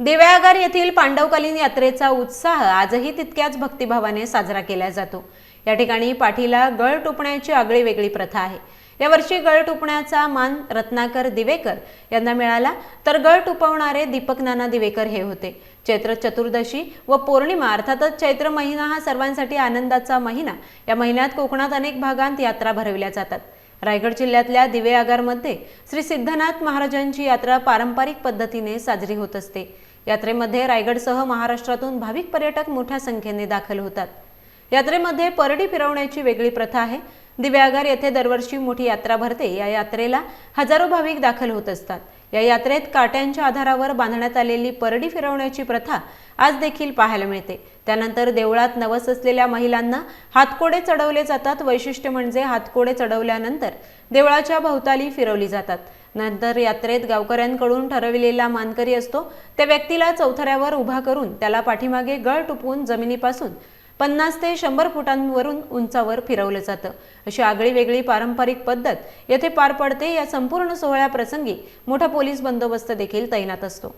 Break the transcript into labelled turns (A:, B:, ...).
A: दिव्यागार येथील पांडवकालीन यात्रेचा उत्साह आजही तितक्याच भक्तिभावाने साजरा केला जातो. या ठिकाणी पाठीला गळ टोपण्याची आगळी वेगळी प्रथा आहे. यावर्षी गळ टोपण्याचा मान रत्नाकर दिवेकर यांना मिळाला. तर गळ टुपवणारे दीपक नाना दिवेकर हे होते. चैत्र चतुर्दशी व पौर्णिमा अर्थातच चैत्र महिना हा सर्वांसाठी आनंदाचा महिना. या महिन्यात कोकणात अनेक भागांत यात्रा भरविल्या जातात. रायगड जिल्ह्यातल्या दिवे आगारमध्ये श्री सिद्धनाथ महाराजांची यात्रा पारंपरिक पद्धतीने साजरी होत असते. यात्रेमध्ये रायगडसह महाराष्ट्रातून भाविक पर्यटक मोठ्या संख्येने दाखल होतात. यात्रेमध्ये परडी फिरवण्याची वेगळी प्रथा आहे. दिव्यागार येथे दरवर्षी मोठी यात्रा भरते. या यात्रेला हजारो भाविक दाखल होत असतात. या यात्रेत काट्यांच्या आधारावर बांधण्यात आलेली परडी फिरवण्याची प्रथा आज देखील पाहायला मिळते. त्यानंतर देवळात नवस असलेल्या महिलांना हातकोडे चढवले जातात. वैशिष्ट्य म्हणजे हातकोडे चढवल्यानंतर देवळाच्या भोवताली फिरवली जातात. नंतर यात्रेत गावकऱ्यांकडून ठरविलेला मानकरी असतो. त्या व्यक्तीला चौथऱ्यावर उभा करून त्याला पाठीमागे गळ टुपवून जमिनीपासून पन्नास ते शंभर फुटांवरून उंचावर फिरवलं जातं. अशी आगळी वेगळी पारंपरिक पद्धत येथे पार पडते या संपूर्ण सोहळ्याप्रसंगी मोठा पोलीस बंदोबस्त देखील तैनात असतो.